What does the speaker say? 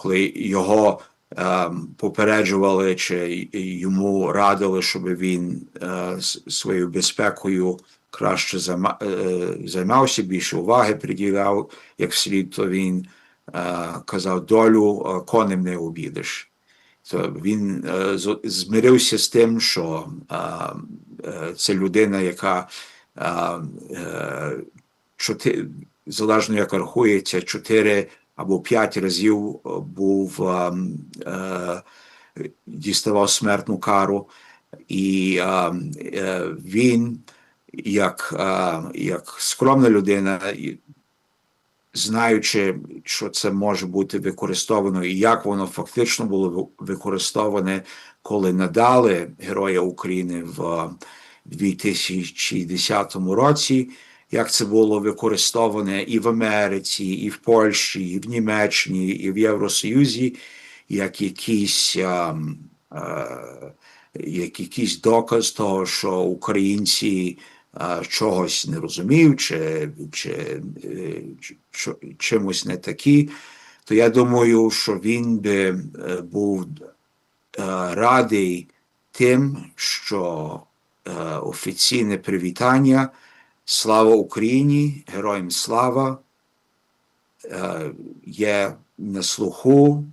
коли його е, попереджували чи йому радили, щоб він е, своєю безпекою краще е, займався, більше уваги приділяв як слід, то він е, казав: долю е, конем не обідеш. То він е, змирився з тим, що е, е, це людина, яка е, е, залежно як рахується, чотири або п'ять разів е, був е, е, діставав смертну кару, і е, е, він, як, е, як скромна людина, знаючи, що це може бути використовано і як воно фактично було використоване, коли надали Героя України в е, 2010 році, як це було використоване і в Америці, і в Польщі, і в Німеччині, і в Євросоюзі, як якийсь, ем, е, як якийсь доказ того, що українці е, чогось не розуміють, чи, чи, е, чи- чимось не такі, то я думаю, що він би був радий тим, що офіційне привітання Слава Україні, героям слава! Е, є на слуху